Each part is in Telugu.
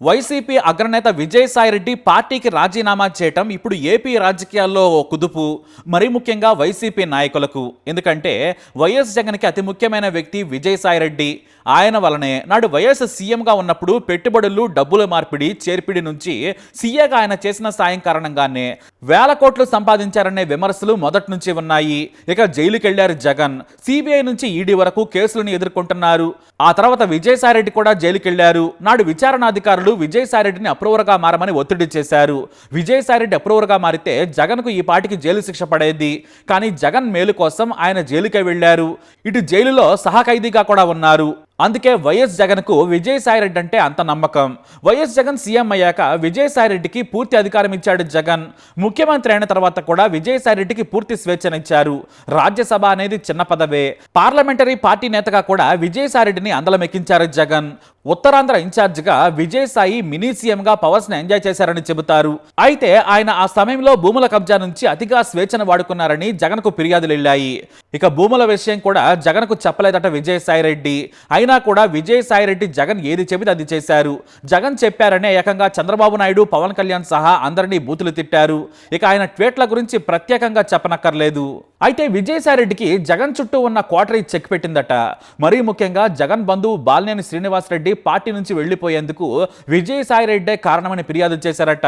వైసీపీ అగ్రనేత విజయసాయిరెడ్డి పార్టీకి రాజీనామా చేయటం ఇప్పుడు ఏపీ రాజకీయాల్లో ఓ కుదుపు మరీ ముఖ్యంగా వైసీపీ నాయకులకు. ఎందుకంటే వైఎస్ జగన్కి అతి ముఖ్యమైన వ్యక్తి విజయసాయిరెడ్డి ఆయన వలనే నాడు వైఎస్ సీఎంగా ఉన్నప్పుడు పెట్టుబడులు డబ్బుల మార్పిడి చేర్పిడి నుంచి సీఏగా ఆయన చేసిన సాయం కారణంగానే వేల కోట్లు సంపాదించారనే విమర్శలు మొదటి నుంచి ఉన్నాయి. ఇక జైలుకెళ్ళారు జగన్. సిబిఐ నుంచి ఈడీ వరకు కేసులను ఎదుర్కొంటున్నారు. ఆ తర్వాత విజయసాయిరెడ్డి కూడా జైలుకెళ్ళారు. నాడు విచారణాధికారులు విజయసాయిరెడ్డిని అప్రూవర్గా మారమని ఒత్తిడి చేశారు. విజయసాయిరెడ్డి అప్రూవర్గా మారితే జగన్కు ఈ పాటికి జైలు శిక్ష పడేది. కానీ జగన్ మేలు కోసం ఆయన జైలుకే వెళ్ళారు ఇటు జైలులో సహా ఖైదీగా కూడా ఉన్నారు. అందుకే వైఎస్ జగన్కు విజయసాయిరెడ్డి అంటే అంత నమ్మకం. వైఎస్ జగన్ సీఎం అయ్యాక విజయసాయిరెడ్డికి పూర్తి అధికారం ఇచ్చాడు జగన్. ముఖ్యమంత్రి అయిన తర్వాత కూడా విజయసాయిరెడ్డికి పూర్తి స్వేచ్ఛనిచ్చారు. రాజ్యసభ అనేది చిన్న పదవే. పార్లమెంటరీ పార్టీ నేతగా కూడా విజయసాయిరెడ్డిని అందలమెక్కించారు జగన్. ఉత్తరాంధ్ర ఇన్ఛార్జిగా విజయసాయి మినీ సీఎంగా పవర్స్ని ఎంజాయ్ చేశారని చెబుతారు. అయితే ఆయన ఆ సమయంలో భూముల కబ్జా నుంచి అతిగా స్వేచ్ఛను వాడుకున్నారని జగన్కు ఫిర్యాదులు వెళ్ళాయి. ఇక భూముల విషయం కూడా జగన్కు చెప్పలేదట విజయసాయిరెడ్డి అయిన కూడా విజయసాయిరెడ్డి జగన్ ఏది చెబితే అది చేశారు. జగన్ చెప్పారనే ఏకంగా చంద్రబాబు నాయుడు పవన్ కళ్యాణ్ సహా అందరినీ బూతులు తిట్టారు. ఇక ఆయన ట్వీట్ల గురించి ప్రత్యేకంగా చెప్పనక్కర్లేదు. అయితే విజయసాయిరెడ్డికి జగన్ చుట్టూ ఉన్న క్వార్టరీ చెక్ పెట్టిందట. మరీ ముఖ్యంగా జగన్ బంధువు బాలినేని శ్రీనివాసరెడ్డి పార్టీ నుంచి వెళ్ళిపోయేందుకు విజయసాయిరెడ్డే కారణమని ఫిర్యాదు చేశారట.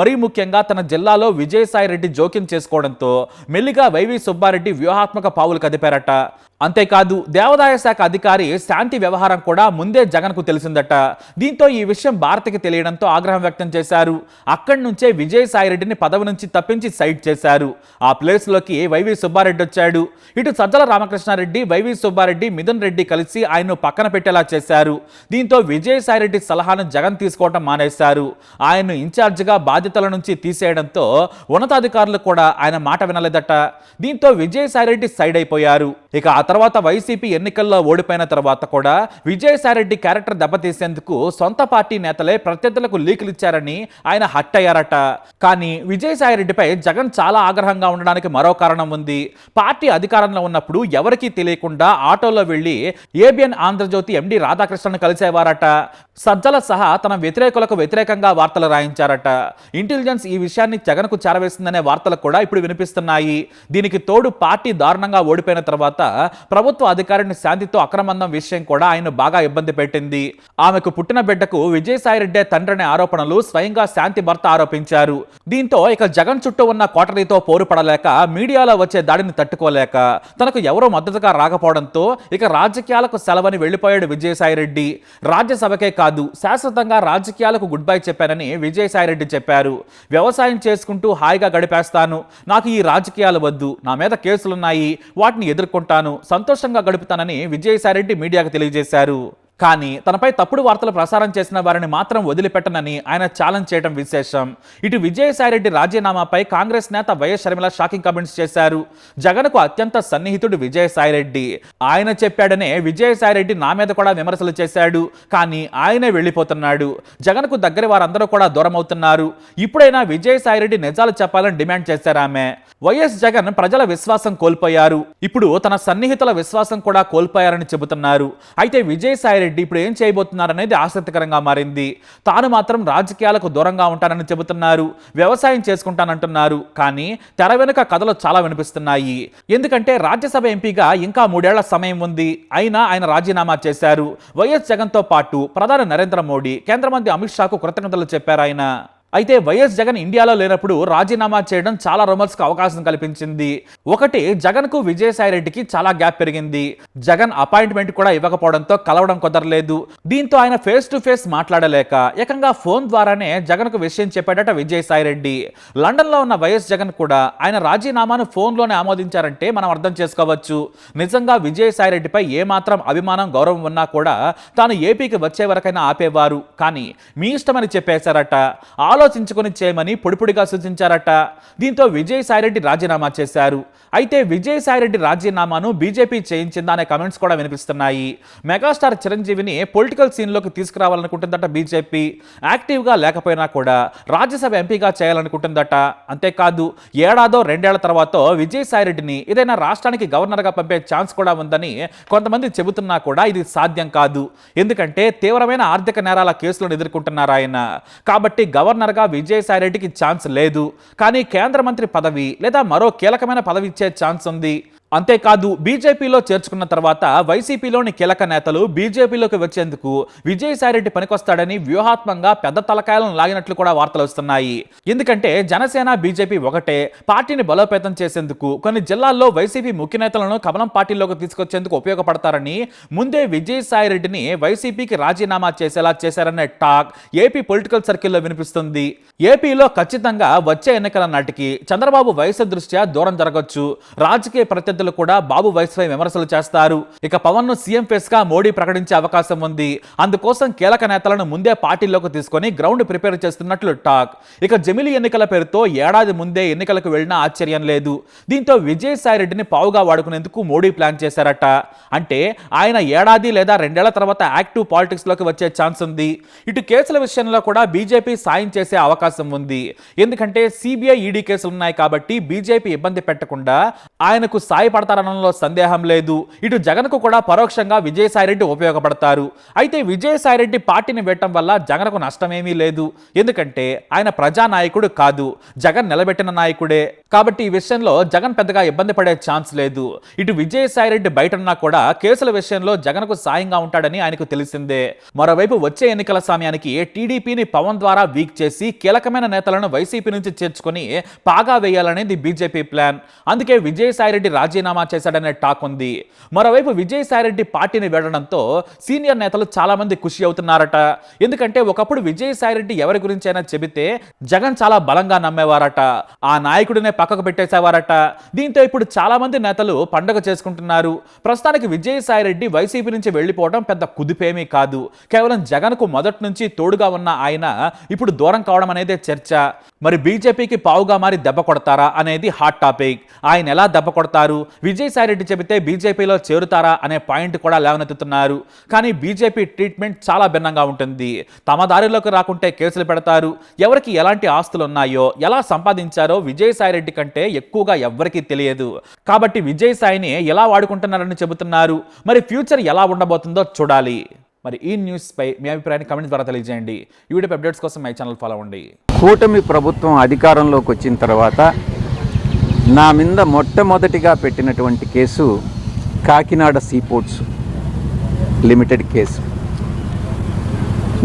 మరీ ముఖ్యంగా తన జిల్లాలో విజయసాయిరెడ్డి జోక్యం చేసుకోవడంతో మెల్లిగా వైవి సుబ్బారెడ్డి వ్యూహాత్మక పావులు కదిపారట. అంతేకాదు దేవాదాయ శాఖ అధికారి శాంతి వ్యవహారం కూడా ముందే జగన్కు తెలిసిందట. దీంతో ఈ విషయం భారత్కి తెలియడంతో ఆగ్రహం వ్యక్తం చేశారు. అక్కడి నుంచే విజయసాయిరెడ్డిని పదవి నుంచి తప్పించి సైడ్ చేశారు. ఆ ప్లేస్లోకి వైవి సుబ్బారెడ్డి వచ్చాడు. ఇటు సజ్జల రామకృష్ణారెడ్డి వైవి సుబ్బారెడ్డి మిథున్ రెడ్డి కలిసి ఆయన్ను పక్కన పెట్టేలా చేశారు. దీంతో విజయసాయిరెడ్డి సలహాను జగన్ తీసుకోవటం మానేశారు. ఆయన్ను ఇన్ఛార్జిగా బాధ్యతల నుంచి తీసేయడంతో ఉన్నతాధికారులు కూడా ఆయన మాట వినలేదట. దీంతో విజయసాయిరెడ్డి సైడ్ అయిపోయారు. ఇక ఆ తర్వాత వైసీపీ ఎన్నికల్లో ఓడిపోయిన తర్వాత కూడా విజయసాయిరెడ్డి క్యారెక్టర్ దెబ్బతీసేందుకు సొంత పార్టీ నేతలే ప్రత్యర్థులకు లీకులు ఇచ్చారని ఆయన హట్ అయ్యారట. కానీ విజయసాయిరెడ్డిపై జగన్ చాలా ఆగ్రహంగా ఉండడానికి మరో కారణం ఉంది. పార్టీ అధికారంలో ఉన్నప్పుడు ఎవరికీ తెలియకుండా ఆటోలో వెళ్ళి ఏబిఎన్ ఆంధ్రజ్యోతి ఎండి రాధాకృష్ణను కలిసేవారట. సజ్జల సహా తన వ్యతిరేకులకు వ్యతిరేకంగా వార్తలు రాయించారట. ఇంటెలిజెన్స్ ఈ విషయాన్ని జగన్కు చేరవేసిందనే వార్తలు కూడా ఇప్పుడు వినిపిస్తున్నాయి. దీనికి తోడు పార్టీ దారుణంగా ఓడిపోయిన తర్వాత ప్రభుత్వ అధికారిని శాంతితో అక్రమందం విషయం కూడా ఆయన బాగా ఇబ్బంది పెట్టింది. ఆమెకు పుట్టిన బిడ్డకు విజయసాయిరెడ్డే తండ్రి అనే ఆరోపణలు స్వయంగా శాంతి భర్త ఆరోపించారు. దీంతో ఇక జగన్ చుట్టూ ఉన్న కోటరీతో పోరుపడలేక మీడియాలో వచ్చే దాడిని తట్టుకోలేక తనకు ఎవరో మద్దతుగా రాకపోవడంతో ఇక రాజకీయాలకు సెలవని వెళ్ళిపోయాడు విజయసాయిరెడ్డి రాజ్యసభకే కాదు శాశ్వతంగా రాజకీయాలకు గుడ్ బై చెప్పానని విజయసాయిరెడ్డి చెప్పారు. వ్యవసాయం చేసుకుంటూ హాయిగా గడిపేస్తాను. నాకు ఈ రాజకీయాలు వద్దు. నా మీద కేసులున్నాయి. వాటిని ఎదుర్కొంటాను సంతోషంగా గడుపుతానని విజయసాయిరెడ్డి మీడియాకు తెలియజేశారు. కానీ తనపై తప్పుడు వార్తలు ప్రసారం చేసిన వారిని మాత్రం వదిలిపెట్టనని ఆయన ఛాలెంజ్ చేయడం విశేషం. ఇటు విజయసాయిరెడ్డి రాజీనామాపై కాంగ్రెస్ నేత వైఎస్ షర్మిల షాకింగ్ కామెంట్స్ చేశారు. జగన్కు అత్యంత సన్నిహితుడు విజయసాయిరెడ్డి. ఆయన చెప్పాడనే విజయసాయిరెడ్డి నా మీద కూడా విమర్శలు చేశాడు. కానీ ఆయనే వెళ్ళిపోతున్నాడు. జగన్కు దగ్గర వారందరూ కూడా దూరం అవుతున్నారు. ఇప్పుడైనా విజయసాయిరెడ్డి నిజాలు చెప్పాలని డిమాండ్ చేశారు ఆమె. వైఎస్ జగన్ ప్రజల విశ్వాసం కోల్పోయారు. ఇప్పుడు తన సన్నిహితుల విశ్వాసం కూడా కోల్పోయారని చెబుతున్నారు. అయితే విజయసాయిరెడ్డి ఇప్పుడు ఏం చేయబోతున్నారనేది ఆసక్తికరంగా మారింది. తాను మాత్రం రాజకీయాలకు దూరంగా ఉంటానని చెబుతున్నారు. వ్యవసాయం చేసుకుంటానంటున్నారు. కానీ తెర వెనుక కథలు చాలా వినిపిస్తున్నాయి. ఎందుకంటే రాజ్యసభ ఎంపీగా ఇంకా మూడేళ్ళ సమయం ఉంది. అయినా ఆయన రాజీనామా చేశారు. వైఎస్ జగన్తో పాటు ప్రధాని నరేంద్ర మోడీ కేంద్ర మంత్రి అమిత్ షాకు కృతజ్ఞతలు చెప్పారు ఆయన. అయితే వైఎస్ జగన్ ఇండియాలో లేనప్పుడు రాజీనామా చేయడం చాలా రూమర్స్కి అవకాశం కల్పించింది. ఒకటి జగన్కు విజయసాయిరెడ్డికి చాలా గ్యాప్ పెరిగింది. జగన్ అపాయింట్మెంట్ కూడా ఇవ్వకపోవడంతో కలవడం కుదరలేదు. దీంతో ఆయన ఫేస్ టు ఫేస్ మాట్లాడలేక ఏకంగా ఫోన్ ద్వారానే జగన్కు విషయం చెప్పాడట విజయసాయిరెడ్డి లండన్లో ఉన్న వైఎస్ జగన్ కూడా ఆయన రాజీనామాను ఫోన్లోనే ఆమోదించారంటే మనం అర్థం చేసుకోవచ్చు. నిజంగా విజయసాయిరెడ్డిపై ఏమాత్రం అభిమానం గౌరవం ఉన్నా కూడా తాను ఏపీకి వచ్చే వరకైనా ఆపేవారు. కానీ మీ ఇష్టమని చెప్పేశారట. ఆలోచించుకొని చేయమని పొడిపొడిగా సూచించారట. దీంతో విజయసాయిరెడ్డి రాజీనామా చేశారు. అయితే విజయసాయిరెడ్డి రాజీనామాను బీజేపీ చేయించిందా అనే కమెంట్స్ కూడా వినిపిస్తున్నాయి. మెగాస్టార్ చిరంజీవిని పొలిటికల్ సీన్లోకి తీసుకురావాలనుకుంటుందట బీజేపీ. యాక్టివ్గా లేకపోయినా కూడా రాజ్యసభ ఎంపీగా చేయాలనుకుంటుందట. అంతేకాదు ఏడాదో రెండేళ్ళ తర్వాత విజయసాయిరెడ్డిని ఏదైనా రాష్ట్రానికి గవర్నర్గా పంపే ఛాన్స్ కూడా ఉందని కొంతమంది చెబుతున్నా కూడా ఇది సాధ్యం కాదు. ఎందుకంటే తీవ్రమైన ఆర్థిక నేరాల కేసులను ఎదుర్కొంటున్నారు ఆయన. కాబట్టి గవర్నర్గా విజయసాయిరెడ్డికి ఛాన్స్ లేదు. కానీ కేంద్ర మంత్రి పదవి లేదా మరో కీలకమైన పదవి ఇచ్చే ఛాన్స్ ఉంది. అంతేకాదు బీజేపీలో చేర్చుకున్న తర్వాత వైసీపీలోని కీలక నేతలు బీజేపీలోకి వచ్చేందుకు విజయసాయిరెడ్డి పనికొస్తాడని వ్యూహాత్మంగా పెద్ద తలకాయలను లాగినట్లు కూడా వార్తలు వస్తున్నాయి. ఎందుకంటే జనసేన బీజేపీ ఒకటే. పార్టీని బలోపేతం చేసేందుకు కొన్ని జిల్లాల్లో వైసీపీ ముఖ్య నేతలను కమలం పార్టీలోకి తీసుకొచ్చేందుకు ఉపయోగపడతారని ముందే విజయసాయిరెడ్డిని వైసీపీకి రాజీనామా చేసేలా చేశారనే టాక్ ఏపీ పొలిటికల్ సర్కిల్లో వినిపిస్తుంది. ఏపీలో ఖచ్చితంగా వచ్చే ఎన్నికల నాటికి చంద్రబాబు వయసు దృష్ట్యా దూరం జరగొచ్చు. రాజకీయ ప్రత్యర్థులు కూడా బాబు వయసుపై విమర్శలు చేస్తారు. ఇక పవన్ను సీఎం ఫేస్గా మోడీ ప్రకటించే అవకాశం ఉంది. అందుకోసం కీలక నేతలను ముందే పార్టీలోకి తీసుకొని గ్రౌండ్ ప్రిపేర్ చేస్తున్నట్లు టాక్. ఇక జమిలి ఎన్నికల పేరుతో ఏడాది ముందే ఎన్నికలకు వెళ్ళినా ఆశ్చర్యం లేదు. దీంతో విజయసాయి రెడ్డిని పావుగా వాడుకునేందుకు మోడీ ప్లాన్ చేశారట. అంటే ఆయన ఏడాది లేదా రెండేళ్ళ తర్వాత యాక్టివ్ పాలిటిక్స్లోకి వచ్చే ఛాన్స్ ఉంది. ఇటు కేసుల విషయంలో కూడా బీజేపీ సాయం చేసే అవకాశం ఉంది. ఎందుకంటే సిబిఐ ఈడీ కేసులు ఉన్నాయి కాబట్టి బీజేపీ ఇబ్బంది పెట్టకుండా ఆయనకు సహాయపడతారనడంలో సందేహం లేదు. ఇటు జగన్కు కూడా పరోక్షంగా విజయసాయిరెడ్డి ఉపయోగపడతారు. అయితే విజయసాయిరెడ్డి పార్టీని పెట్టడం వల్ల జగన్కు నష్టమేమీ లేదు. ఎందుకంటే ఆయన ప్రజానాయకుడు కాదు. జగన్ నిలబెట్టిన నాయకుడే. కాబట్టి ఈ విషయంలో జగన్ పెద్దగా ఇబ్బంది పడే ఛాన్స్ లేదు. ఇటు విజయసాయిరెడ్డి బయటన్నా కూడా కేసుల విషయంలో జగన్కు సాయంగా ఉంటాడని ఆయనకు తెలిసిందే. మరోవైపు వచ్చే ఎన్నికల సమయానికి టీడీపీని పవన్ ద్వారా వీక్ చేసి కీలకమైన నేతలను వైసీపీ నుంచి చేర్చుకుని పాగా వేయాలనేది బీజేపీ ప్లాన్. అందుకే విజయసాయిరెడ్డి రాజీనామా చేశాడనే టాక్ ఉంది. మరోవైపు విజయసాయిరెడ్డి పార్టీని వీడడంతో సీనియర్ నేతలు చాలా మంది ఖుషి అవుతున్నారట. ఎందుకంటే ఒకప్పుడు విజయసాయిరెడ్డి ఎవరి గురించైనా చెబితే జగన్ చాలా బలంగా నమ్మేవారట. ఆ నాయకుడినే పక్కకు పెట్టేసేవారట. దీంతో ఇప్పుడు చాలా మంది నేతలు పండగ చేసుకుంటున్నారు. ప్రస్తుతానికి విజయసాయిరెడ్డి వైసీపీ నుంచి వెళ్ళిపోవడం పెద్ద కుదిపేమీ కాదు. కేవలం జగన్కు మొదటి నుంచి తోడుగా ఉన్న ఆయన ఇప్పుడు దూరం కావడం అనేదే చర్చ. మరి బీజేపీకి పావుగా మారి దెబ్బ కొడతారా అనేది హాట్ టాపిక్. ఆయన ఎలా దెబ్బ కొడతారు? విజయసాయిరెడ్డి చెబితే బీజేపీలో చేరుతారా అనే పాయింట్ కూడా లేవనెత్తుతున్నారు. కానీ బీజేపీ ట్రీట్మెంట్ చాలా భిన్నంగా ఉంటుంది. తమ దారిలోకి రాకుంటే కేసులు పెడతారు. ఎవరికి ఎలాంటి ఆస్తులు ఉన్నాయో ఎలా సంపాదించారో విజయసాయిరెడ్డి కంటే ఎక్కువగా ఎవ్వరికీ తెలియదు. కాబట్టి విజయసాయిని ఎలా వాడుకుంటున్నారని చెబుతున్నారు. మరి ఫ్యూచర్ ఎలా ఉండబోతుందో చూడాలి. మరి ఈ న్యూస్పై మీ అభిప్రాయాన్ని కమెంట్ ద్వారా తెలియజేయండి. ఈ వీడియో అప్డేట్స్ కోసం మై ఛానల్ ఫాలో అవ్వండి. కూటమి ప్రభుత్వం అధికారంలోకి వచ్చిన తర్వాత నా మీద మొట్టమొదటిగా పెట్టినటువంటి case Kakinada seaports limited case.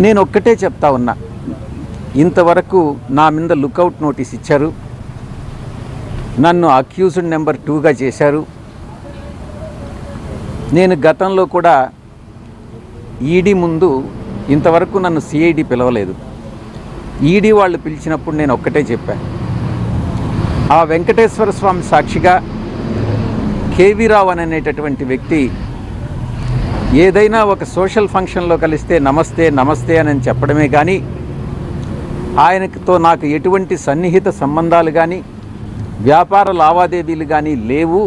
నేను ఒక్కటే చెప్తా ఉన్నా. ఇంతవరకు నా మీద లుకౌట్ నోటీస్ ఇచ్చారు. నన్ను అక్యూజ్డ్ నెంబర్ టూగా చేశారు. నేను గతంలో కూడా ఈడీ ముందు ఇంతవరకు నన్ను సిఐడి పిలవలేదు. ఈడీ వాళ్ళు పిలిచినప్పుడు నేను ఒక్కటే చెప్పాను ఆ వెంకటేశ్వర స్వామి సాక్షిగా కేవీ రావు అనేటటువంటి వ్యక్తి ఏదైనా ఒక సోషల్ ఫంక్షన్లో కలిస్తే నమస్తే నమస్తే అని చెప్పడమే కానీ ఆయనతో నాకు ఎటువంటి సన్నిహిత సంబంధాలు కానీ వ్యాపార లావాదేవీలు కానీ లేవు.